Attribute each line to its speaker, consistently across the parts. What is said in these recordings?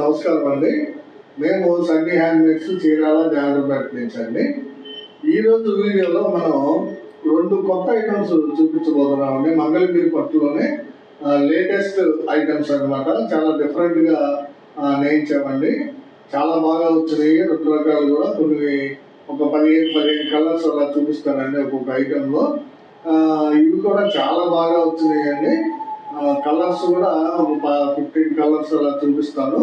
Speaker 1: నమస్కారం అండి మేము సన్నీ మేడ్స్ చీరాల జాగ్రత్త నుంచండి ఈరోజు వీడియోలో మనం రెండు కొత్త ఐటమ్స్ చూపించబోతున్నామండి మంగళగిరి పట్టులోనే లేటెస్ట్ ఐటమ్స్ అనమాట చాలా డిఫరెంట్గా నేయించామండి చాలా బాగా వచ్చినాయి రెండు రకాలు కూడా కొన్ని ఒక పదిహేను పదిహేను కలర్స్ అలా చూపిస్తానండి ఒక్కొక్క ఐటెంలో ఇవి కూడా చాలా బాగా అండి కలర్స్ కూడా ఒక ఫిఫ్టీన్ కలర్స్ అలా చూపిస్తాను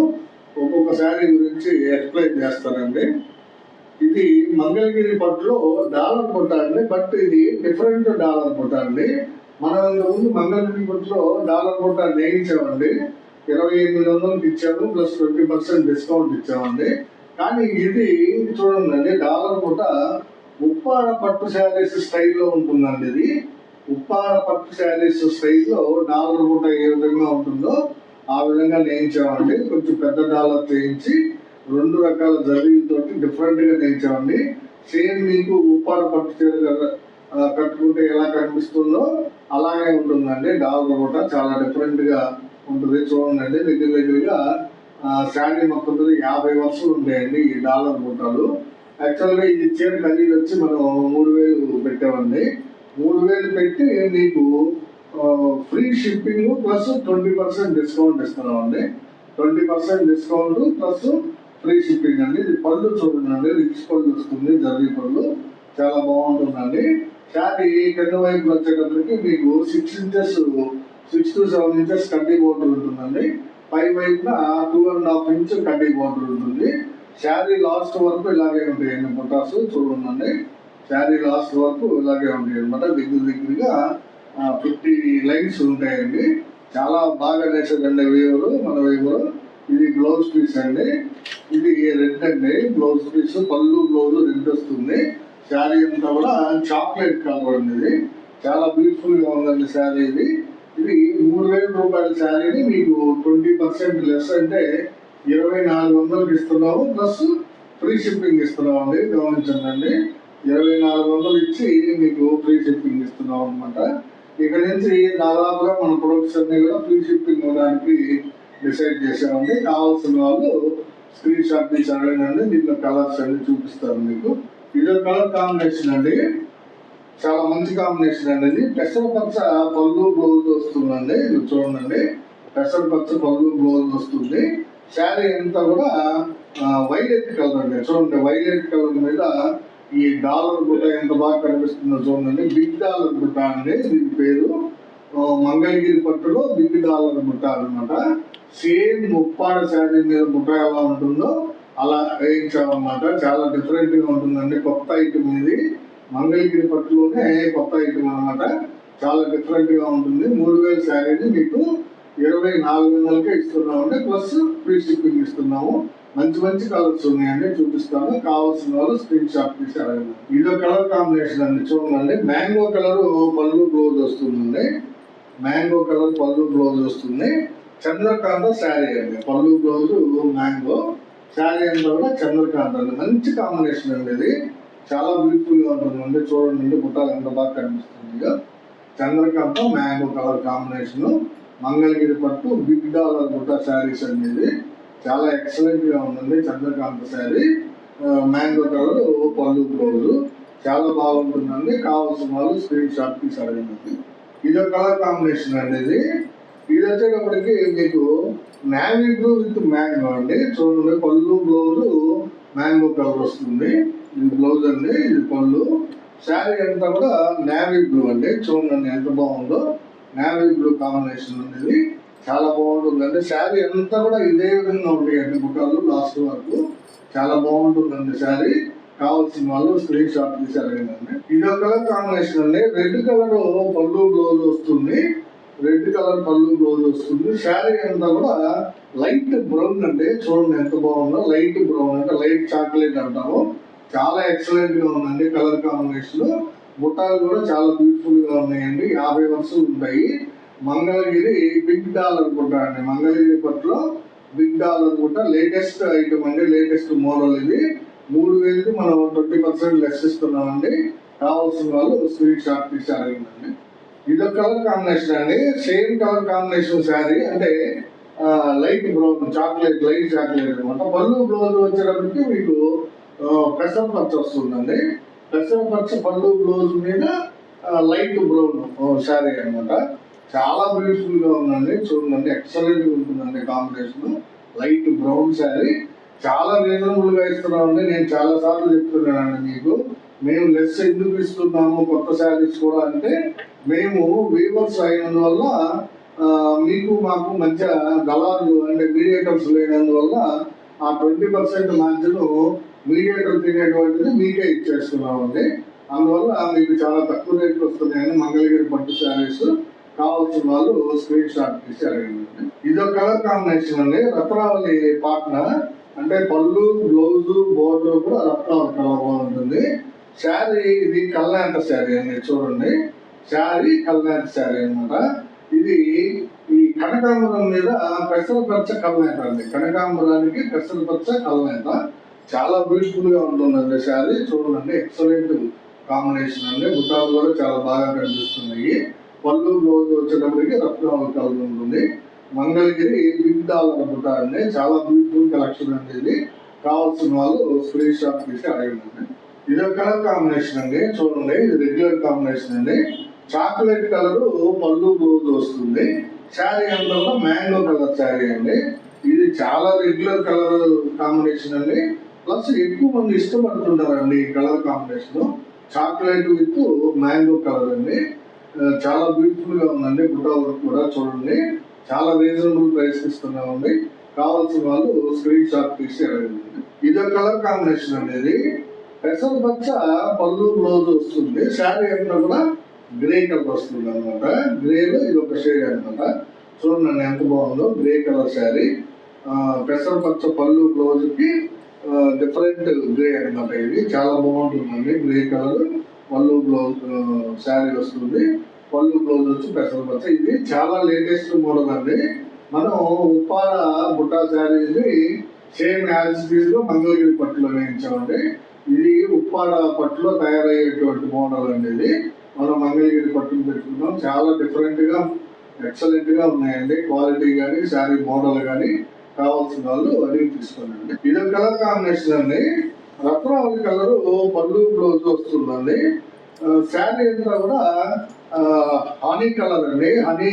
Speaker 1: ఒక్కొక్క శారీ గురించి ఎక్స్ప్లెయిన్ చేస్తానండి ఇది మంగళగిరి పట్టులో డాలర్ పట్ట అండి బట్ ఇది డిఫరెంట్ డాలర్ పట్ట అండి మనం ముందు మంగళగిరి పట్టులో డాలర్ పట్ట నేయించామండి ఇరవై ఎనిమిది వందలకి ఇచ్చాము ప్లస్ ట్వంటీ పర్సెంట్ డిస్కౌంట్ ఇచ్చామండి కానీ ఇది చూడండి డాలర్ పూట ఉప్పాడ పట్టు శారీస్ స్టైల్లో ఉంటుందండి ఇది ఉప్పార పట్టు శారీస్ లో డాలర్ కూడా ఏ విధంగా ఉంటుందో ఆ విధంగా నేయించామండి కొంచెం పెద్ద డాలర్ చేయించి రెండు రకాల డిఫరెంట్ డిఫరెంట్గా నేయించామండి సేమ్ మీకు ఉప్పార పట్టు చీర కట్టుకుంటే ఎలా కనిపిస్తుందో అలాగే ఉంటుందండి డాలర్ కూడా చాలా డిఫరెంట్గా ఉంటుంది చూడండి దగ్గర దగ్గరగా శాండీ మొత్తం మీద యాభై వర్షాలు ఉంటాయండి ఈ డాలర్ మూటలు యాక్చువల్గా ఈ చీర ఖరీదు వచ్చి మనం మూడు వేలు పెట్టామండి మూడు వేలు పెట్టి మీకు free shipping plus twenty percent discount ఇస్తున్నామండి twenty percent discount plus free shipping అండి ఇది పళ్ళు చూడండి రిచ్ పళ్ళు వస్తుంది జర్రీ పళ్ళు చాలా బాగుంటుందండి శారీ కింద వైపు వచ్చేటప్పటికి మీకు six inches six to seven inches కడ్డీ బోర్డర్ ఉంటుందండి పై వైపున టూ అండ్ హాఫ్ ఇంచ్ కడ్డీ బోర్డర్ ఉంటుంది శారీ లాస్ట్ వరకు ఇలాగే ఉంటాయండి బుటాసు చూడండి శారీ లాస్ట్ వరకు ఇలాగే ఉంటాయి అనమాట దగ్గర దగ్గరగా ఫిఫ్టీ లైన్స్ ఉంటాయండి చాలా బాగా వేసేదండి వీవరు మన వీవరు ఇది గ్లౌజ్ పీస్ అండి ఇది రెడ్ అండి బ్లౌజ్ పీస్ పళ్ళు గ్లౌజ్ రెడ్ వస్తుంది శారీ అంతా కూడా చాక్లెట్ కలర్ ఇది చాలా బ్యూటిఫుల్గా ఉందండి శారీ ఇది ఇది మూడు వేల రూపాయల శారీని మీకు ట్వంటీ పర్సెంట్ లెస్ అంటే ఇరవై నాలుగు వందలకి ఇస్తున్నాము ప్లస్ ఫ్రీ షిప్పింగ్ ఇస్తున్నామండి గమనించండి ఇరవై నాలుగు వందలు ఇచ్చి మీకు ఫ్రీ షిప్పింగ్ ఇస్తున్నాం అనమాట ఇక్కడ నుంచి దాదాపుగా మన ప్రొడక్ట్స్ అన్ని కూడా ఫ్రీ షిప్పింగ్ ఇవ్వడానికి డిసైడ్ చేసామండి కావాల్సిన వాళ్ళు స్క్రీన్ షాట్ నుంచి అడగండి దీంట్లో కలర్స్ అన్ని చూపిస్తారు మీకు ఇది కలర్ కాంబినేషన్ అండి చాలా మంచి కాంబినేషన్ అండి ఇది పెసర పచ్చ పళ్ళు బ్లౌజ్ వస్తుందండి ఇది చూడండి పెసర పచ్చ పళ్ళు బ్లౌజ్ వస్తుంది శారీ అంతా కూడా వైలెట్ కలర్ అండి చూడండి వైలెట్ కలర్ మీద ఈ డాలర్ గుట్ట ఎంత బాగా కనిపిస్తుందో చూడండి బిగ్ డాలర్ గుట్ట అండి దీని పేరు మంగళగిరి పట్టులో బిగ్ డాలర్ గుట్ట అనమాట సేమ్ ముప్పాడ శారీ మీద గుట్ట ఎలా ఉంటుందో అలా వేయించామన్నమాట చాలా డిఫరెంట్గా ఉంటుందండి కొత్త ఐటమ్ ఇది మంగళగిరి పట్టులోనే కొత్త ఐటమ్ అనమాట చాలా డిఫరెంట్గా ఉంటుంది మూడు వేల శారీని మీకు ఇరవై నాలుగు వందలకే ఇస్తున్నామండి ప్లస్ ఫ్రీ షిప్పింగ్ ఇస్తున్నాము మంచి మంచి కలర్స్ ఉన్నాయండి చూపిస్తాను కావాల్సిన వాళ్ళు స్క్రీన్ షాట్ తీసి అడగండి ఇదో కలర్ కాంబినేషన్ అండి చూడండి మ్యాంగో కలర్ పళ్ళు బ్లౌజ్ వస్తుందండి మ్యాంగో కలర్ పళ్ళు బ్లౌజ్ వస్తుంది చంద్రకాంత శారీ అండి పళ్ళు బ్లౌజ్ మ్యాంగో శారీ అంతా కూడా చంద్రకాంత అండి మంచి కాంబినేషన్ అండి ఇది చాలా బ్యూటిఫుల్గా ఉంటుందండి చూడండి గుట్టాలు ఎంత బాగా కనిపిస్తుంది చంద్రకాంత మ్యాంగో కలర్ కాంబినేషన్ మంగళగిరి పట్టు బిగ్ డాలర్ గుట్ట శారీస్ అనేది చాలా గా ఉందండి చంద్రకాంత్ శారీ మ్యాంగో కలర్ పళ్ళు బ్లౌజు చాలా బాగుంటుందండి కావాల్సిన వాళ్ళు స్క్రీన్ షాట్ తీసి అడిగినది ఇదో కలర్ కాంబినేషన్ అండి ఇది ఇది వచ్చేటప్పటికి మీకు నావీ బ్లూ విత్ మ్యాంగో అండి చూడండి పళ్ళు బ్లౌజు మ్యాంగో కలర్ వస్తుంది ఇది బ్లౌజ్ అండి ఇది పళ్ళు శారీ అంతా కూడా నావీ బ్లూ అండి చూడండి ఎంత బాగుందో నావీ బ్లూ కాంబినేషన్ అనేది చాలా బాగుంటుంది అంటే శారీ అంతా కూడా ఇదే విధంగా ఉంటాయి అన్ని బుట్టాలు లాస్ట్ వరకు చాలా బాగుంటుందండి శారీ కావాల్సిన వాళ్ళు స్క్రీన్ షాట్ తీసారండి ఇదో కలర్ కాంబినేషన్ అండి రెడ్ కలర్ పళ్ళు బ్లౌజ్ వస్తుంది రెడ్ కలర్ పళ్ళు బ్లౌజ్ వస్తుంది శారీ అంతా కూడా లైట్ బ్రౌన్ అంటే చూడండి ఎంత బాగుందో లైట్ బ్రౌన్ అంటే లైట్ చాక్లెట్ అంటాము చాలా ఎక్సలెంట్ గా ఉందండి కలర్ కాంబినేషన్ బుట్టాలు కూడా చాలా బ్యూటిఫుల్ గా ఉన్నాయండి యాభై వర్షాలు ఉంటాయి మంగళగిరి బిగ్ అనుకుంటా అండి మంగళగిరి పట్లో బిగ్ అనుకుంటా లేటెస్ట్ ఐటమ్ అండి లేటెస్ట్ మోడల్ ఇది మూడు వేలది మనం ట్వంటీ పర్సెంట్ లెస్ ఇస్తున్నామండి కావాల్సిన వాళ్ళు స్క్రీన్ షాట్ తీసి అడిగిందండి ఇది కలర్ కాంబినేషన్ అండి సేమ్ కలర్ కాంబినేషన్ శారీ అంటే light brown chocolate light chocolate అనమాట పళ్ళు బ్లౌజ్ వచ్చేటప్పటికి మీకు పెసర పచ్చ వస్తుందండి పెసర పచ్చ పళ్ళు బ్లౌజ్ మీద లైట్ బ్రౌన్ శారీ అనమాట చాలా బ్యూటిఫుల్గా ఉందండి చూడండి ఎక్సలెంట్గా ఉంటుందండి కాంబినేషన్ లైట్ బ్రౌన్ శారీ చాలా రీజనబుల్గా ఇస్తున్నామండి నేను చాలా సార్లు చెప్తున్నానండి మీకు మేము లెస్ ఎందుకు ఇస్తున్నాము కొత్త శారీస్ కూడా అంటే మేము వీవర్స్ అయినందువల్ల మీకు మాకు మధ్య దళాలు అంటే మీడియేటర్స్ లేనందువల్ల ఆ ట్వంటీ పర్సెంట్ మధ్యలో మీడియేటర్ తినేటువంటిది మీకే ఇచ్చేస్తున్నామండి అందువల్ల మీకు చాలా తక్కువ రేట్లు వస్తున్నాయని మంగళగిరి పట్టు శారీస్ కావాల్సిన వాళ్ళు స్క్రీన్ షాట్ తీసి అడగండి ఇది ఒక కలర్ కాంబినేషన్ అండి రత్నావళి పాట్న అంటే పళ్ళు బ్లౌజ్ బోర్డు కూడా రత్నావళి కలర్ బాగుంటుంది శారీ ఇది కల్నాంత శారీ అండి చూడండి శారీ కల్నాంత శారీ అనమాట ఇది ఈ కనకాంబరం మీద పచ్చ కల్నేత అండి కనకాంబరానికి పచ్చ కల్నేత చాలా బ్యూటిఫుల్ గా ఉంటుందండి శారీ చూడండి ఎక్సలెంట్ కాంబినేషన్ అండి బుట్టాలు కూడా చాలా బాగా కనిపిస్తున్నాయి పల్లూరు రోజు వచ్చేటప్పటికి రక్తం కలిగి ఉంటుంది మంగళగిరి బిందాలు అనుకుంటారండి చాలా బ్యూటిఫుల్ కలెక్షన్ అనేది కావాల్సిన వాళ్ళు స్క్రీన్ షాప్ తీసి అడగండి ఇది ఒక కలర్ కాంబినేషన్ అండి చూడండి ఇది రెగ్యులర్ కాంబినేషన్ అండి చాక్లెట్ కలర్ పళ్ళు రోజు వస్తుంది శారీ అంతా మ్యాంగో కలర్ శారీ అండి ఇది చాలా రెగ్యులర్ కలర్ కాంబినేషన్ అండి ప్లస్ ఎక్కువ మంది ఇష్టపడుతున్నారండి ఈ colour combination chocolate with mango colour అండి చాలా బ్యూటిఫుల్ గా ఉందండి గుడ్డ వర్క్ కూడా చూడండి చాలా రీజనబుల్ ప్రైస్ ఉంది కావాల్సిన వాళ్ళు స్క్రీన్ షాట్ తీసి అడగండి ఇదో కలర్ కాంబినేషన్ అనేది పెసర్ పచ్చ పళ్ళు బ్లౌజ్ వస్తుంది శారీ అంతా కూడా గ్రే కలర్ వస్తుంది అనమాట లో ఇది ఒక షేడ్ అనమాట చూడండి ఎంత బాగుందో గ్రే కలర్ శారీ పెసర పచ్చ పళ్ళు కి డిఫరెంట్ గ్రే అనమాట ఇది చాలా బాగుంటుందండి గ్రే కలర్ పళ్ళు బ్లౌజ్ శారీ వస్తుంది పళ్ళు బ్లౌజ్ వచ్చి పెసర పచ్చ ఇది చాలా లేటెస్ట్ మోడల్ అండి మనం ఉప్పాడ బుట్టా శారీని సేమ్ యాజ్ లో మంగళగిరి పట్టులో వేయించామండి ఇది ఉప్పాడ పట్టులో తయారయ్యేటువంటి మోడల్ అండి ఇది మనం మంగళగిరి పట్టును పెట్టుకున్నాం చాలా డిఫరెంట్గా ఎక్సలెంట్గా ఉన్నాయండి క్వాలిటీ కానీ శారీ మోడల్ కానీ కావాల్సిన వాళ్ళు అడిగి తీసుకోండి ఇది కలర్ కాంబినేషన్ అండి రత్నావళి కలరు పళ్ళు బ్లౌజ్ వస్తుందండి శారీ అంతా కూడా హనీ కలర్ అండి హనీ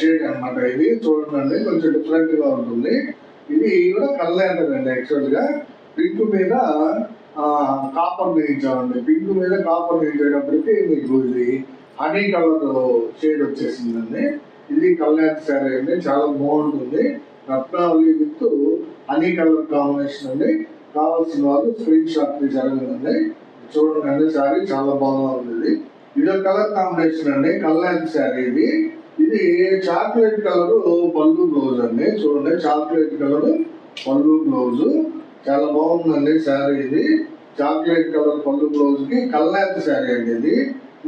Speaker 1: షేడ్ అనమాట ఇది చూడండి కొంచెం డిఫరెంట్ గా ఉంటుంది ఇది కూడా కల్లాంటర్ అండి యాక్చువల్ గా పింక్ మీద కాపర్ నేయించామండి పింక్ మీద కాపర్ వేయించేటప్పటికి మీకు ఇది హనీ కలర్ షేడ్ వచ్చేసిందండి ఇది కళ్యాణ్ శారీ అండి చాలా బాగుంటుంది రత్నావళి విత్ హనీ కలర్ కాంబినేషన్ అండి కావాల్సిన వాళ్ళు స్క్రీన్ షాట్ మీ చూడండి అండి శారీ చాలా బాగుంది ఇది ఇది కలర్ కాంబినేషన్ అండి కల్లాంటి శారీ ఇది ఇది చాక్లెట్ కలర్ పళ్ళు బ్లౌజ్ అండి చూడండి చాక్లెట్ కలర్ పళ్ళు బ్లౌజ్ చాలా బాగుందండి శారీ ఇది చాక్లెట్ కలర్ పళ్ళు బ్లౌజ్ కి కల్లాంటి శారీ అండి ఇది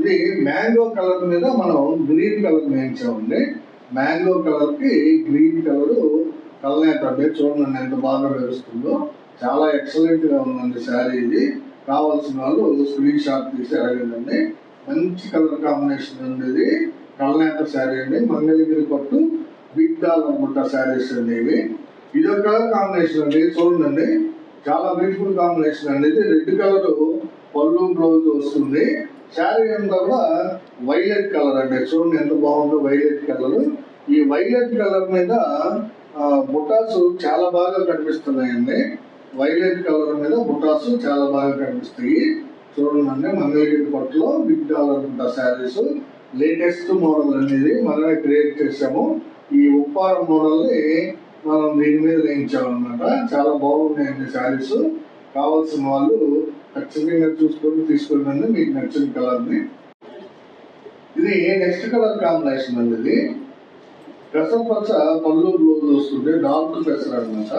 Speaker 1: ఇది మ్యాంగో కలర్ మీద మనం గ్రీన్ కలర్ వేయించామండి మ్యాంగో కలర్ కి గ్రీన్ కలర్ కల్లాంటి అండి చూడండి ఎంత బాగా వేస్తుందో చాలా ఎక్సలెంట్గా ఉందండి శారీ ఇది కావాల్సిన వాళ్ళు స్క్రీన్ షాట్ తీసి అడగండి మంచి కలర్ కాంబినేషన్ ఇది కళ్ళనేత శారీ అండి మంగళగిరి పట్టు బిగ్డాల్ అనుకుంటా శారీస్ అండి ఇవి ఇది ఒక కలర్ కాంబినేషన్ అండి చూడండి చాలా బ్యూటిఫుల్ కాంబినేషన్ అండి ఇది రెడ్ కలర్ పళ్ళు బ్లౌజ్ వస్తుంది శారీ అంతా కూడా వైలెట్ కలర్ అండి చూడండి ఎంత బాగుందో వైలెట్ కలర్ ఈ వైలెట్ కలర్ మీద బుటాస్ చాలా బాగా కనిపిస్తున్నాయండి వైలెట్ కలర్ మీద బుటాస్ చాలా బాగా కనిపిస్తాయి చూడండి మంగళగిరి పట్టులో బిగ్ డాలర్ ఉంటా శారీస్ లేటెస్ట్ మోడల్ అనేది మనమే క్రియేట్ చేసాము ఈ ఉప్పారం మోడల్ని మనం దీని మీద వేయించామన్నమాట చాలా బాగున్నాయండి శారీస్ కావాల్సిన వాళ్ళు ఖచ్చితంగా చూసుకొని తీసుకున్నాను మీకు నచ్చిన కలర్ని ఇది నెక్స్ట్ కలర్ కాంబినేషన్ అండి ఇది రసం పచ్చ పళ్ళు రోజు వస్తుంటే డార్క్ పెసర్ అనమాట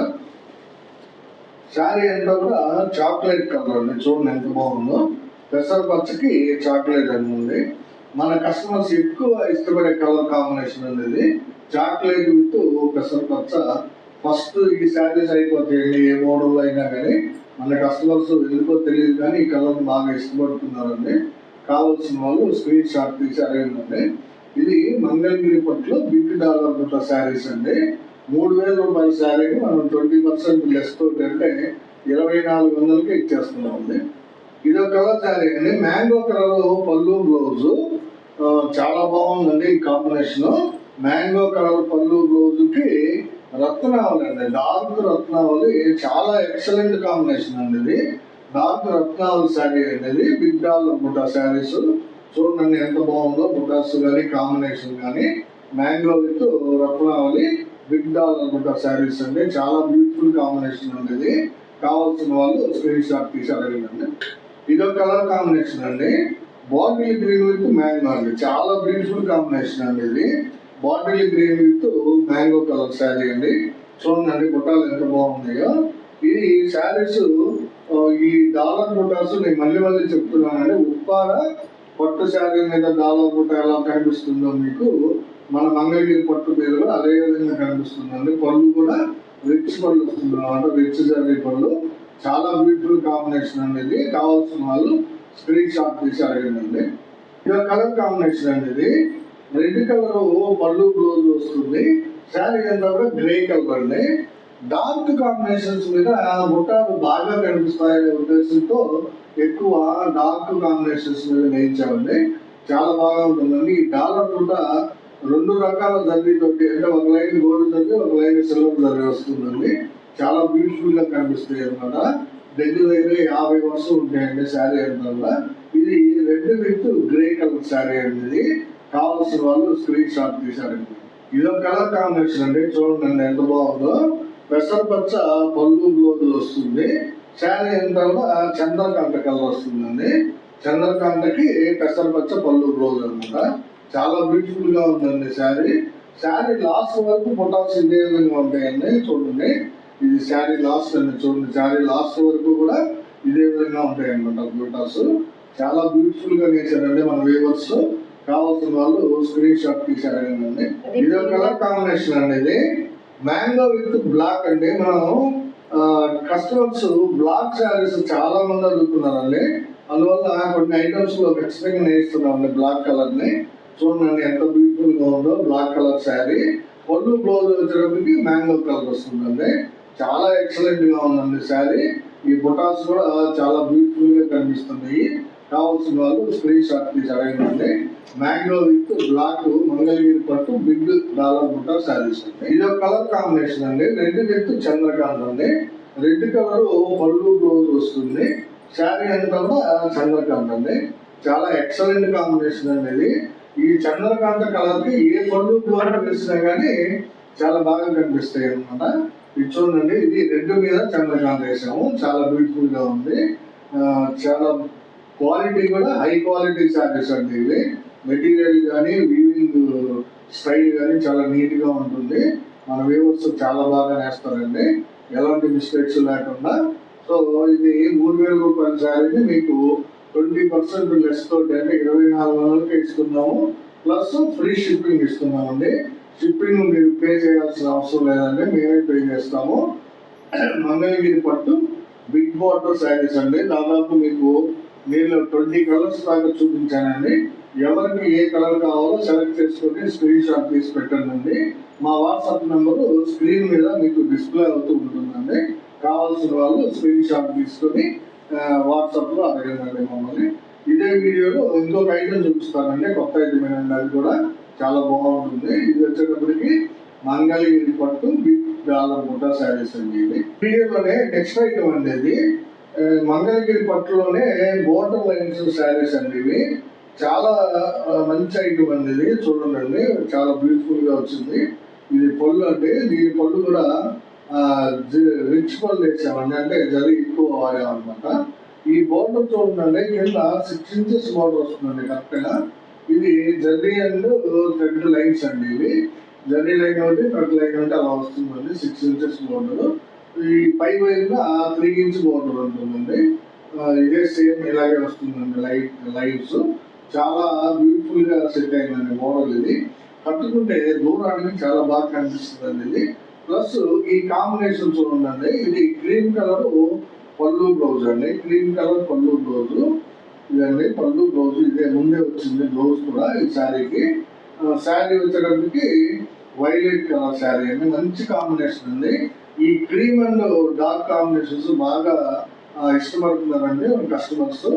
Speaker 1: శారీ ఏంటో చాక్లెట్ కలర్ అండి చూడండి ఎంత బాగుందో పెసర పచ్చకి చాక్లెట్ అని ఉంది మన కస్టమర్స్ ఎక్కువ ఇష్టపడే కలర్ కాంబినేషన్ అనేది చాక్లెట్ విత్ పెసర పచ్చ ఫస్ట్ ఈ శారీస్ అయిపోతాయండి ఏ మోడల్ అయినా కానీ మన కస్టమర్స్ ఎందుకో తెలియదు కానీ ఈ కలర్ బాగా ఇష్టపడుతున్నారండి కావాల్సిన వాళ్ళు స్క్రీన్ షాట్ తీసి అడగండి ఇది మంగళగిరి పట్ల బిగ్ డాలర్ శారీస్ అండి మూడు వేల రూపాయలు శారీ మనం ట్వంటీ పర్సెంట్ లెస్ తోటి అంటే ఇరవై నాలుగు వందలకి ఇచ్చేస్తున్నామండి ఇది ఒక కలర్ శారీ అండి మ్యాంగో కలర్ పళ్ళు బ్లౌజు చాలా బాగుందండి ఈ కాంబినేషన్ మ్యాంగో కలర్ పళ్ళు బ్లౌజుకి రత్నావళి అండి డార్క్ రత్నావళి చాలా ఎక్సలెంట్ కాంబినేషన్ అండి ఇది డార్క్ రత్నావళి శారీ అనేది బిగ్ డాల్ బుటా శారీస్ చూడండి ఎంత బాగుందో బుటాస్ కానీ కాంబినేషన్ కానీ మ్యాంగో విత్ రత్నావళి బిగ్ డాల్ అనుకుంటా శారీస్ అండి చాలా బ్యూటిఫుల్ కాంబినేషన్ ఉండేది కావాల్సిన వాళ్ళు స్క్రీన్ షాట్ తీసి అడగండి ఇదో కలర్ కాంబినేషన్ అండి బాటిల్ గ్రీన్ విత్ మ్యాంగో అండి చాలా బ్యూటిఫుల్ కాంబినేషన్ అండి ఇది bottle green with mango colour sari అండి చూడండి బుట్టాలు ఎంత బాగున్నాయో ఈ శారీస్ ఈ డాలర్ బుట్టాస్ నేను మళ్ళీ మళ్ళీ చెప్తున్నానండి ఉప్పార పట్టు శారీ మీద డాలర్ బుట్ట ఎలా కనిపిస్తుందో మీకు మన మంగళగిరి పట్టు మీద అదే విధంగా కనిపిస్తుందండి పళ్ళు కూడా రిచ్ పళ్ళు వస్తున్నాం అంటే రిచ్ జరిగే పళ్ళు చాలా బ్యూటిఫుల్ కాంబినేషన్ అండి ఇది కావాల్సిన వాళ్ళు స్క్రీన్ షాట్ తీసి అడగండి ఇలా కలర్ కాంబినేషన్ అండి ఇది రెడ్ కలర్ పళ్ళు రోజు వస్తుంది శారీ కింద కూడా గ్రే కలర్ అండి డార్క్ కాంబినేషన్స్ మీద ముఠాలు బాగా కనిపిస్తాయనే ఉద్దేశంతో ఎక్కువ డార్క్ కాంబినేషన్స్ మీద నేర్చామండి చాలా బాగా ఉంటుందండి ఈ డాలర్ కూడా రెండు రకాల జర్నీతోటి అంటే ఒక లైన్ గోల్డ్ జర్నీ ఒక లైన్ సిల్వర్ జర్నీ వస్తుందండి చాలా బ్యూటిఫుల్ గా కనిపిస్తాయి అనమాట దగ్గర దగ్గర యాభై వర్షం ఉంటాయండి శారీ అంతా ఇది red with grey colour sari అనేది కావలసిన వాళ్ళు స్క్రీన్ షాట్ తీశారండి ఒక కలర్ కాంబినేషన్ అండి చూడండి ఎంత బాగుందో పెసర పచ్చ పళ్ళు బ్లౌజ్ వస్తుంది శారీ ఎంత చంద్రకాంత కలర్ వస్తుందండి చంద్రకాంతకి పెసర పచ్చ పళ్ళు రోజు అనమాట చాలా బ్యూటిఫుల్ గా ఉందండి శారీ శారీ లాస్ట్ వరకు ఫొటాస్ ఇదే విధంగా ఉంటాయండి చూడండి ఇది శారీ లాస్ట్ అండి చూడండి శారీ లాస్ట్ వరకు కూడా ఇదే విధంగా ఉంటాయి అనమాట చాలా బ్యూటిఫుల్ గా నేసారండి మన వేవర్స్ కావాల్సిన వాళ్ళు స్క్రీన్ షాట్ తీసారండి ఇది ఒక కలర్ కాంబినేషన్ అండి ఇది మ్యాంగో విత్ బ్లాక్ అండి మనం కస్టమర్స్ బ్లాక్ శారీస్ చాలా మంది అడుగుతున్నారండి అందువల్ల కొన్ని ఐటమ్స్ లో ఖచ్చితంగా నేస్తున్నాం బ్లాక్ కలర్ ని చూడండి ఎంత బ్యూటిఫుల్ గా ఉందో బ్లాక్ కలర్ శారీ పళ్ళు బ్లౌజ్ వచ్చేటప్పటికి మ్యాంగో కలర్ వస్తుందండి చాలా ఎక్సలెంట్ గా ఉందండి శారీ ఈ బొటాస్ కూడా చాలా బ్యూటిఫుల్ గా కనిపిస్తున్నాయి కావాల్సిన వాళ్ళు స్క్రీన్ షాట్ తీసి అడగండి మ్యాంగో విత్ బ్లాక్ మంగళగిరి పట్టు బిగ్ డాలర్ బొటాస్ శారీస్ అండి ఇది ఒక కలర్ కాంబినేషన్ అండి రెడ్ విత్ చంద్రకాంత్ అండి రెడ్ కలర్ పళ్ళు బ్లౌజ్ వస్తుంది శారీ అంతా చంద్రకాంత్ అండి చాలా ఎక్సలెంట్ కాంబినేషన్ అండి ఇది ఈ చంద్రకాంత కలర్కి ఏ పండు ద్వారా వేసినా కానీ చాలా బాగా కనిపిస్తాయి అనమాట ఇది చూడండి ఇది రెడ్ మీద చంద్రకాంత వేసాము చాలా బ్యూటిఫుల్ గా ఉంది చాలా క్వాలిటీ కూడా హై క్వాలిటీ చార్జెస్ అండి ఇవి మెటీరియల్ కానీ వీవింగ్ స్టైల్ కానీ చాలా నీట్ గా ఉంటుంది మన వ్యూవర్స్ చాలా బాగా నేస్తారండి ఎలాంటి మిస్టేక్స్ లేకుండా సో ఇది మూడు వేల రూపాయల శారీని మీకు ట్వంటీ పర్సెంట్ లెస్తో అంటే ఇరవై నాలుగు వందలకి ఇస్తున్నాము ప్లస్ ఫ్రీ షిప్పింగ్ ఇస్తున్నామండి షిప్పింగ్ మీరు పే చేయాల్సిన అవసరం లేదండి మేమే పే చేస్తాము మంగళగిరి పట్టు బిగ్ బాటర్ శారీస్ అండి దాదాపు మీకు నేను ట్వంటీ కలర్స్ దాకా చూపించానండి ఎవరికి ఏ కలర్ కావాలో సెలెక్ట్ చేసుకొని స్క్రీన్ షాట్ తీసి పెట్టండి మా వాట్సాప్ నెంబరు స్క్రీన్ మీద మీకు డిస్ప్లే అవుతూ ఉంటుందండి కావాల్సిన వాళ్ళు స్క్రీన్ షాట్ తీసుకొని వాట్సాప్లో అడగండి మమ్మల్ని ఇదే వీడియోలో ఇంకొక ఐటమ్ చూపిస్తానండి కొత్త ఐటమ్ ఏనండి అది కూడా చాలా బాగుంటుంది ఇది వచ్చేటప్పటికి మంగళగిరి పట్టు బిగ్ డాలర్ శారీస్ అండి ఇది వీడియోలోనే నెక్స్ట్ ఐటమ్ అండి ఇది మంగళగిరి పట్టులోనే బోర్డర్ లైన్స్ శారీస్ అండి ఇవి చాలా మంచి ఐటమ్ అండి ఇది చూడండి చాలా బ్యూటిఫుల్గా వచ్చింది ఇది పళ్ళు అంటే దీని పళ్ళు కూడా రిచ్ పనులు వేసామండి అంటే జరి ఎక్కువ అనమాట ఈ బోర్డర్ చూడండి కింద సిక్స్ ఇంచెస్ బోర్డర్ వస్తుందండి కరెక్ట్గా ఇది జర్నీ అండ్ థ్రెడ్ లైన్స్ అండి ఇవి జర్నీ లైన్ ఒకటి థ్రెడ్ లైన్ ఒకటి అలా వస్తుందండి సిక్స్ ఇంచెస్ బోర్డర్ ఈ పై వైపున త్రీ ఇంచ్ బోర్డర్ ఉంటుందండి ఇదే సేమ్ ఇలాగే వస్తుందండి లైట్ లైట్స్ చాలా బ్యూటిఫుల్ గా సెట్ అయిందండి మోడల్ ఇది కట్టుకుంటే దూరానికి చాలా బాగా అండి ఇది ప్లస్ ఈ కాంబినేషన్ చూడండి ఇది క్రీమ్ కలర్ పళ్ళు బ్లౌజ్ అండి గ్రీన్ కలర్ పళ్ళు బ్లౌజ్ ఇదండి పళ్ళు బ్లౌజ్ ఇదే ముందే వచ్చింది బ్లౌజ్ కూడా ఈ శారీకి శారీ వచ్చేటప్పటికి వైలెట్ కలర్ శారీ అండి మంచి కాంబినేషన్ అండి ఈ క్రీమ్ అండ్ డార్క్ కాంబినేషన్స్ బాగా ఇష్టపడుతున్నారండి కస్టమర్స్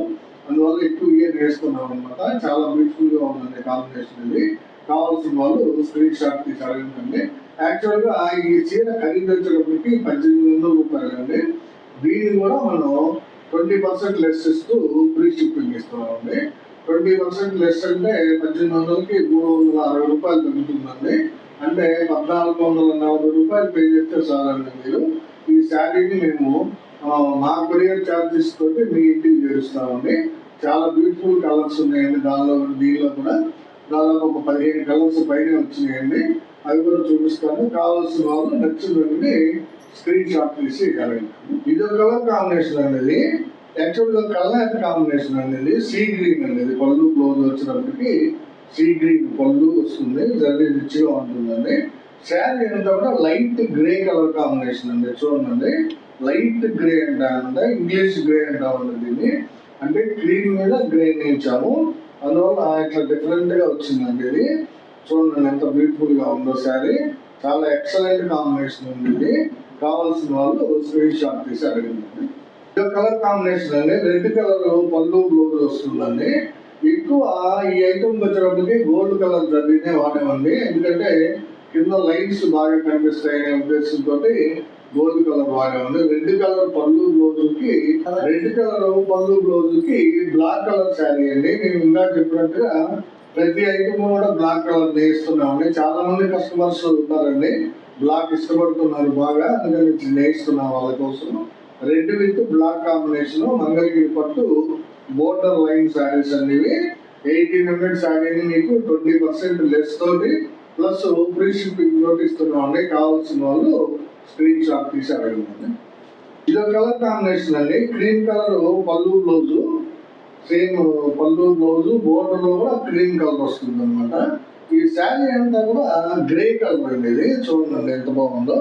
Speaker 1: అందువల్ల ఎక్కువ ఇయర్ వేసుకున్నాం అనమాట చాలా బ్యూటిఫుల్గా ఉందండి కాంబినేషన్ అండి కావాల్సిన వాళ్ళు స్క్రీన్ షాట్ తీసి అడగండి యాక్చువల్గా ఈ చీర ఖరీదించడానికి పద్దెనిమిది వందల రూపాయలు అండి దీన్ని కూడా మనం ట్వంటీ పర్సెంట్ లెస్ ఇస్తూ ఫ్రీ షిప్పింగ్ ఇస్తున్నామండి ట్వంటీ పర్సెంట్ లెస్ అంటే పద్దెనిమిది వందలకి మూడు వందల అరవై రూపాయలు దొరుకుతుందండి అంటే పద్నాలుగు వందల నలభై రూపాయలు పే చేస్తే చాలండి మీరు ఈ శారీని మేము మా కొరియర్ ఛార్జెస్ తోటి మీ ఇంటికి చేరుస్తామండి చాలా బ్యూటిఫుల్ కలర్స్ ఉన్నాయండి దానిలో దీనిలో కూడా దాదాపు ఒక పదిహేను కలర్స్ పైన వచ్చినాయండి అవి కూడా చూపిస్తాను కావాల్సిన వాళ్ళు నచ్చిన వెంటనే స్క్రీన్ షాట్ తీసి కలగండి ఇది కలర్ కాంబినేషన్ అనేది యాక్చువల్గా కలర్ కాంబినేషన్ అనేది సీ గ్రీన్ అనేది పళ్ళు క్లోజ్ వచ్చినప్పటికీ సీ గ్రీన్ పళ్ళు వస్తుంది జరిగే రిచ్గా ఉంటుందండి శారీ ఏంటంటే లైట్ గ్రే కలర్ కాంబినేషన్ అండి చూడండి లైట్ గ్రే అంటామంటే ఇంగ్లీష్ గ్రే ఉంది దీన్ని అంటే క్రీమ్ మీద గ్రే నేర్చాము అందువల్ల ఇట్లా డిఫరెంట్గా వచ్చిందండి ఇది చూడండి ఎంత బ్యూటిఫుల్ గా ఉందో శారీ చాలా ఎక్సలెంట్ కాంబినేషన్ ఉంది కావాల్సిన వాళ్ళు స్క్రీన్ షాట్ తీసి అడిగిందండి కలర్ కాంబినేషన్ అండి రెడ్ కలర్ పళ్ళు బ్లౌజ్ వస్తుందండి ఎక్కువ ఈ ఐటమ్ వచ్చేటప్పటికి గోల్డ్ కలర్ జర్నీనే వాడేవండి ఎందుకంటే కింద లైన్స్ బాగా కనిపిస్తాయనే ఉద్దేశంతో గోల్డ్ కలర్ ఉంది రెడ్ కలర్ పళ్ళు బ్లౌజుకి రెడ్ కలర్ పళ్ళు బ్లౌజుకి బ్లాక్ కలర్ శారీ అండి నేను ఇంకా చెప్పినట్టుగా ప్రతి ఐటమ్ కూడా బ్లాక్ కలర్ నేయిస్తున్నామండి చాలా మంది కస్టమర్స్ ఉన్నారండి బ్లాక్ ఇష్టపడుతున్నారు బాగా అందుకని నేయిస్తున్నాం వాళ్ళ కోసం red with black combination Mangalagiri పట్టు బోర్డర్ లైన్ శారీస్ అనేవి ఎయిటీన్ హండ్రెడ్ శారీని మీకు ట్వంటీ పర్సెంట్ లెస్ తోటి ప్లస్ ఫ్రీ షిప్పింగ్ తోటి ఇస్తున్నామండి కావాల్సిన వాళ్ళు స్క్రీన్ షాట్ తీసి అడగండి ఇదో కలర్ కాంబినేషన్ అండి గ్రీన్ కలర్ పల్లు బ్లౌజు సేమ్ పళ్ళు బ్లౌజ్ బోర్డర్లో కూడా క్రీమ్ కలర్ వస్తుంది అనమాట ఈ శారీ అంతా కూడా గ్రే కలర్ అండి ఇది చూడండి ఎంత బాగుందో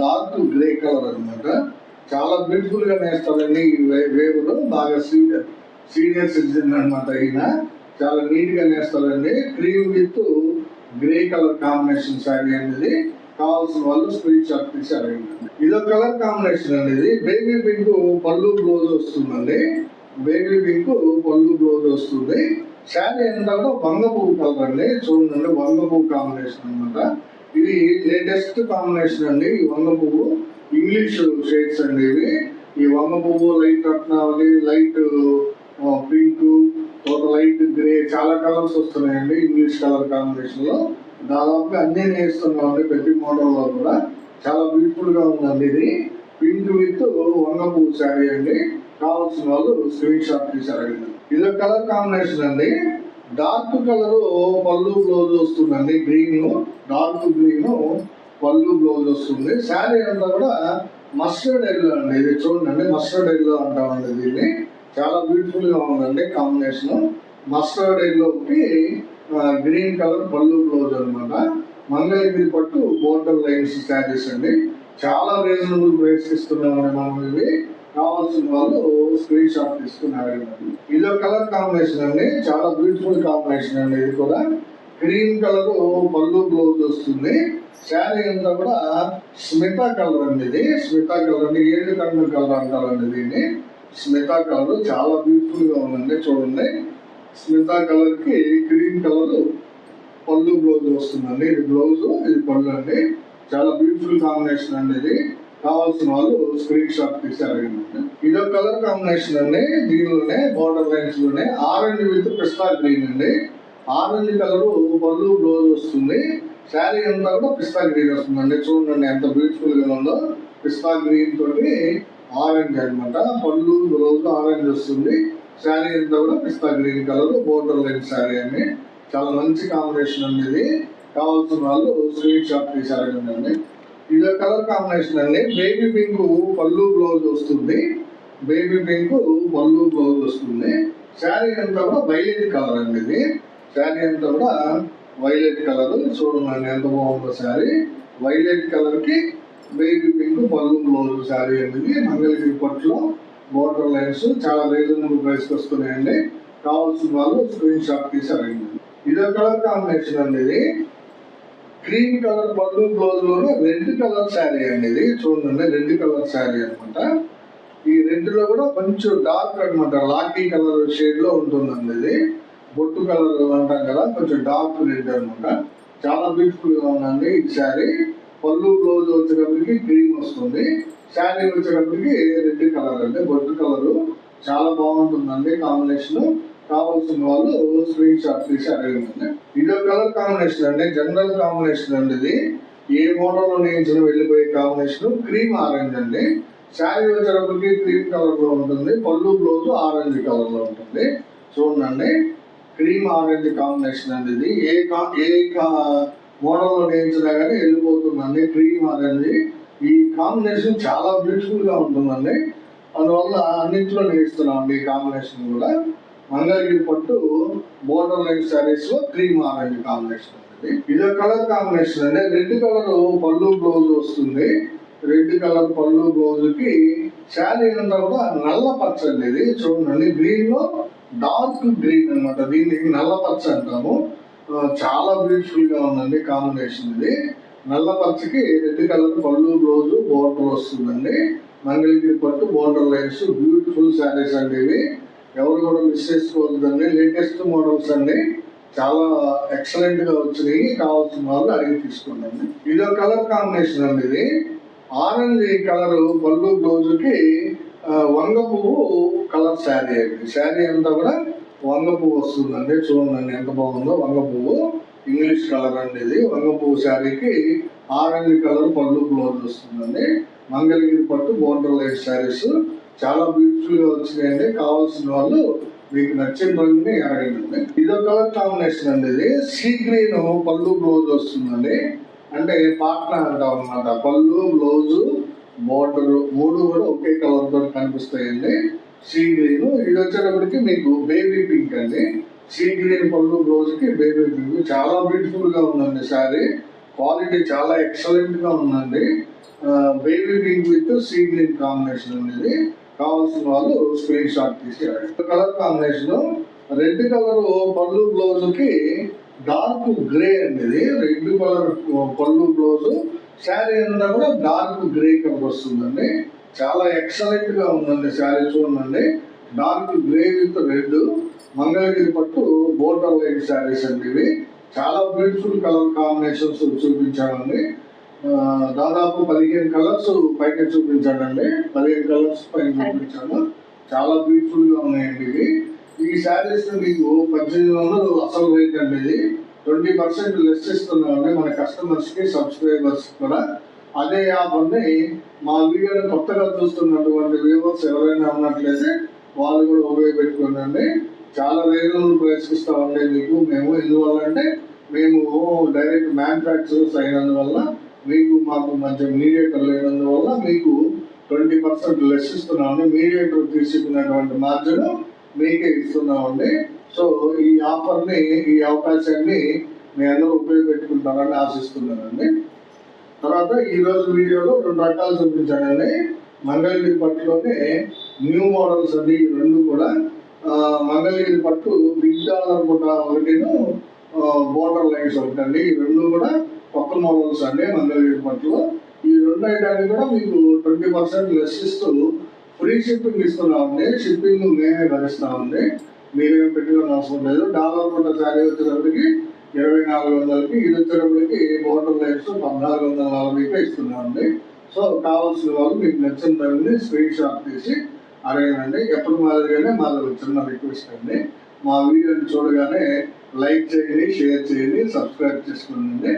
Speaker 1: డార్క్ గ్రే కలర్ అనమాట చాలా బ్యూటిఫుల్ గా నేస్తారండి ఈ వేవులు బాగా సీనియర్ సీనియర్ సిటిజన్ అనమాట ఈయన చాలా నీట్ గా నేస్తారండి cream with grey colour combination sari అనేది కావాల్సిన వాళ్ళు స్క్రీన్ షాట్ తీసారు ఇదో కలర్ కాంబినేషన్ అనేది బేబీ పింక్ పళ్ళు బ్లౌజ్ వస్తుందండి బేబీ మీకు పళ్ళు రోజు వస్తుంది శారీ అయిన తర్వాత వంగపూ కలర్ అండి చూడండి వంగపూ కాంబినేషన్ అనమాట ఇది లేటెస్ట్ కాంబినేషన్ అండి ఈ వంగ పువ్వు ఇంగ్లీష్ షేడ్స్ అండి ఇవి ఈ వంగ పువ్వు లైట్ రత్నావళి లైట్ పింక్ ఒక లైట్ గ్రే చాలా కలర్స్ వస్తున్నాయండి ఇంగ్లీష్ కలర్ కాంబినేషన్ లో దాదాపుగా అన్ని నేస్తున్నాం అండి ప్రతి మోడల్ లో కూడా చాలా బ్యూటిఫుల్ గా ఉందండి ఇది పింక్ విత్ వంగ పువ్వు శారీ అండి కావాల్సిన వాళ్ళు స్వీట్ షాప్ తీసారు ఇది కలర్ కాంబినేషన్ అండి డార్క్ కలర్ పళ్ళు బ్లౌజ్ వస్తుందండి గ్రీన్ డార్క్ గ్రీన్ పళ్ళు బ్లౌజ్ వస్తుంది శారీ అంతా కూడా మస్టర్డ్ ఎల్లో అండి ఇది చూడండి మస్టర్డ్ ఎల్లో అంటామండి దీన్ని చాలా బ్యూటిఫుల్ గా ఉందండి కాంబినేషన్ మస్టర్డ్ ఎల్లోకి గ్రీన్ కలర్ పళ్ళు బ్లౌజ్ అనమాట మంగళగిరి పట్టు బోర్డర్ లైన్స్ శారీస్ అండి చాలా రీజనబుల్ ప్రైస్ ఇస్తున్నామండి మనం ఇవి కావాల్సిన వాళ్ళు స్క్రీన్ షాట్ తీసుకున్నారు ఇది కలర్ కాంబినేషన్ అండి చాలా బ్యూటిఫుల్ కాంబినేషన్ అండి ఇది కూడా గ్రీన్ కలర్ పళ్ళు బ్లౌజ్ వస్తుంది శారీ అంతా కూడా స్మితా కలర్ అండి ఇది స్మితా కలర్ అండి ఏడు కన్ను కలర్ అంటారండి దీన్ని స్మితా కలర్ చాలా బ్యూటిఫుల్ గా ఉందండి చూడండి స్మితా కలర్ కి గ్రీన్ కలర్ పళ్ళు బ్లౌజ్ వస్తుందండి ఇది బ్లౌజ్ ఇది పళ్ళు అండి చాలా బ్యూటిఫుల్ కాంబినేషన్ అండి ఇది కావాల్సిన వాళ్ళు స్క్రీన్ షాట్ తీసారు ఇది కలర్ కాంబినేషన్ అండి దీనిలోనే బార్డర్ లైన్స్ లోనే ఆరెంజ్ విత్ పిస్తా గ్రీన్ అండి ఆరెంజ్ కలర్ పళ్ళు రోజు వస్తుంది శారీ అంతా కూడా పిస్తా గ్రీన్ వస్తుందండి చూడండి ఎంత బ్యూటిఫుల్ గా ఉందో పిస్తా గ్రీన్ తోటి ఆరెంజ్ అనమాట పళ్ళు రోజు ఆరెంజ్ వస్తుంది శారీ అంతా కూడా పిస్తా green colour border line sari అండి చాలా మంచి కాంబినేషన్ అండి ఇది కావాల్సిన వాళ్ళు స్క్రీన్ షాప్ తీసారండి ఇది కలర్ కాంబినేషన్ అండి బేబీ పింక్ పళ్ళు బ్లౌజ్ వస్తుంది బేబీ పింక్ పళ్ళు బ్లౌజ్ వస్తుంది శారీ అంతా కూడా వైలెట్ కలర్ అండి ఇది శారీ అంతా కూడా వైలెట్ కలర్ చూడండి ఎంత బాగుందో శారీ వైలెట్ కలర్కి బేబీ పింక్ పళ్ళు బ్లౌజ్ శారీ అండి ఇది మంగళగిరి పట్టులో బోర్డర్ లైన్స్ చాలా రీజనబుల్ ప్రైస్కి వస్తున్నాయండి కావాల్సిన వాళ్ళు స్క్రీన్ షాట్ తీసారండి ఇదో కలర్ కాంబినేషన్ అండి ఇది క్రీమ్ కలర్ బదులు బ్లౌజ్ రెడ్ కలర్ శారీ అండి ఇది చూడండి రెడ్ కలర్ శారీ అనమాట ఈ రెడ్ లో కూడా కొంచెం డార్క్ అనమాట లాకీ కలర్ షేడ్ లో ఉంటుందండి ఇది బొట్టు కలర్ అంటాం కదా కొంచెం డార్క్ రెడ్ అనమాట చాలా బ్యూటిఫుల్ గా ఉందండి ఈ శారీ పళ్ళు బ్లౌజ్ వచ్చేటప్పటికి క్రీమ్ వస్తుంది శారీ వచ్చేటప్పటికి రెడ్ కలర్ అండి బొట్టు కలరు చాలా బాగుంటుందండి కాంబినేషన్ కావాల్సిన వాళ్ళు స్క్రీన్ షాట్ తీసి అడగండి ఒక కలర్ కాంబినేషన్ అండి జనరల్ కాంబినేషన్ అండి ఇది ఏ మోడల్లో నేయించిన వెళ్ళిపోయే కాంబినేషన్ క్రీమ్ ఆరెంజ్ అండి శారీ వచ్చేటప్పటికి క్రీమ్ కలర్ లో ఉంటుంది పళ్ళు బ్లౌజ్ ఆరెంజ్ కలర్ లో ఉంటుంది చూడండి క్రీమ్ ఆరెంజ్ కాంబినేషన్ అండి ఇది ఏ కా ఏ కా మోడల్లో నేయించినా కానీ వెళ్ళిపోతుందండి క్రీమ్ ఆరెంజ్ ఈ కాంబినేషన్ చాలా బ్యూటిఫుల్ గా ఉంటుందండి అందువల్ల అన్నింటిలో నేయిస్తున్నాం ఈ కాంబినేషన్ కూడా మంగళగిరి పట్టు బోర్డర్ లైన్ శారీస్ లో క్రీమ్ ఆరెంజ్ కాంబినేషన్ ఉంటుంది ఇది కలర్ కాంబినేషన్ అండి రెడ్ కలర్ పళ్ళు బ్లౌజ్ వస్తుంది రెడ్ కలర్ పళ్ళు బ్లౌజ్ కి శారీ అయిన కూడా నల్ల పచ్చ అండి ఇది చూడండి గ్రీన్ లో డార్క్ గ్రీన్ అనమాట దీన్ని నల్ల పచ్చ అంటాము చాలా బ్యూటిఫుల్ గా ఉందండి కాంబినేషన్ ఇది నల్ల పచ్చకి రెడ్ కలర్ పళ్ళు బ్లౌజ్ బోర్డర్ వస్తుందండి మంగళగిరి పట్టు బోర్డర్ లైన్స్ బ్యూటిఫుల్ శారీస్ అండి ఇవి ఎవరు కూడా మిస్ చేసుకోవద్దండి లేటెస్ట్ మోడల్స్ అన్ని చాలా ఎక్సలెంట్ గా వచ్చినాయి కావాల్సిన వాళ్ళు అడిగి తీసుకున్నాను ఇదో కలర్ కాంబినేషన్ అండి ఇది ఆరెంజ్ కలర్ పళ్ళు బ్లౌజ్కి వంగ పువ్వు కలర్ శారీ అండి శారీ అంతా కూడా వంగ పువ్వు వస్తుందండి చూడండి ఎంత బాగుందో వంగ పువ్వు ఇంగ్లీష్ కలర్ అండి ఇది వంగ పువ్వు శారీకి ఆరెంజ్ కలర్ పళ్ళు బ్లౌజ్ వస్తుందండి మంగళగిరి పట్టు బోర్డర్ లైట్ శారీస్ చాలా బ్యూటిఫుల్గా వచ్చినాయండి కావాల్సిన వాళ్ళు మీకు నచ్చిన రంగుని అడగండి ఇదో కలర్ కాంబినేషన్ అండి ఇది సీ గ్రీన్ పళ్ళు బ్లౌజ్ వస్తుందండి అంటే పార్ట్నర్ అంటాం అనమాట పళ్ళు బ్లౌజు బోర్డర్ మూడు కూడా ఒకే కలర్ తోటి కనిపిస్తాయండి సీ గ్రీన్ ఇది వచ్చేటప్పటికి మీకు బేబీ పింక్ అండి సీ గ్రీన్ పళ్ళు కి బేబీ పింక్ చాలా బ్యూటిఫుల్గా ఉందండి సారీ క్వాలిటీ చాలా ఎక్సలెంట్గా ఉందండి baby pink with sea green combination అనేది కావాల్సిన వాళ్ళు స్క్రీన్ షాట్ తీసేయాలి కలర్ కాంబినేషన్ రెడ్ కలర్ పళ్ళు బ్లౌజ్ కి డార్క్ గ్రే అండి ఇది రెడ్ కలర్ పళ్ళు బ్లౌజ్ శారీ అంతా కూడా డార్క్ గ్రే కలర్ వస్తుందండి చాలా ఎక్సలెంట్ గా ఉందండి శారీ చూడండి dark grey with red Mangalagiri పట్టు బోర్డర్ వైట్ శారీస్ అండి ఇవి చాలా బ్యూటిఫుల్ కలర్ కాంబినేషన్స్ చూపించామండి దాదాపు పదిహేను కలర్స్ పైన చూపించాడండి పదిహేను కలర్స్ పైన చూపించాను చాలా బ్యూటిఫుల్ గా ఉన్నాయండి ఇవి ఈ శారీస్ మీకు పద్దెనిమిది వందలు అసలు రేట్ అండి ఇది ట్వంటీ పర్సెంట్ లెస్ ఇస్తున్నామండి మన కస్టమర్స్ కి సబ్స్క్రైబర్స్ కూడా అదే యాప్ అండి మా వీడియోని కొత్తగా చూస్తున్నటువంటి వ్యూవర్స్ ఎవరైనా ఉన్నట్లయితే వాళ్ళు కూడా ఉపయోగపెట్టుకోండి చాలా రీజనబుల్ ప్రయత్నిస్తామండి మీకు మేము ఎందువల్ల అంటే మేము డైరెక్ట్ మ్యానుఫ్యాక్చరర్స్ అయినందువల్ల మీకు మాకు మధ్య మీడియేటర్ లేనందువల్ల మీకు ట్వంటీ పర్సెంట్ లెస్ ఇస్తున్నామండి మీడియేటర్ తీసుకున్నటువంటి మార్జిన్ మీకే ఇస్తున్నామండి సో ఈ ఆఫర్ని ఈ అవకాశాన్ని మీ అందరూ ఉపయోగపెట్టుకుంటారని ఆశిస్తున్నానండి తర్వాత ఈరోజు వీడియోలో రెండు రకాలు చూపించానండి మంగళగిరి పట్టులోనే న్యూ మోడల్స్ అన్ని రెండు కూడా మంగళగిరి పట్టు బిగ్ డాలర్ కూడా ఒకటిను బోర్డర్ లైన్స్ ఒకటండి ఈ రెండు కూడా కొత్త మోడల్స్ అండి నలభై ఏడు పట్ల ఈ రెండు ఐటాన్ని కూడా మీకు ట్వంటీ పర్సెంట్ లెస్ ఇస్తూ ఫ్రీ షిప్పింగ్ ఇస్తున్నామండి షిప్పింగ్ మేమే భరిస్తామండి మీరేం పెట్టుకుని అవసరం లేదు డాలర్ కొట్ట శారీ వచ్చేటప్పటికి ఇరవై నాలుగు వందలకి ఇది వచ్చేటప్పటికి మోటార్ లైట్స్ పద్నాలుగు వందల నలభైకి ఇస్తున్నామండి సో కావాల్సిన వాళ్ళు మీకు నచ్చిన ధరని స్క్రీన్ షాట్ తీసి అడగనండి ఎప్పటి మాదిరిగానే మాది చిన్న రిక్వెస్ట్ అండి మా వీడియోని చూడగానే లైక్ చేయండి షేర్ చేయండి సబ్స్క్రైబ్ చేసుకోండి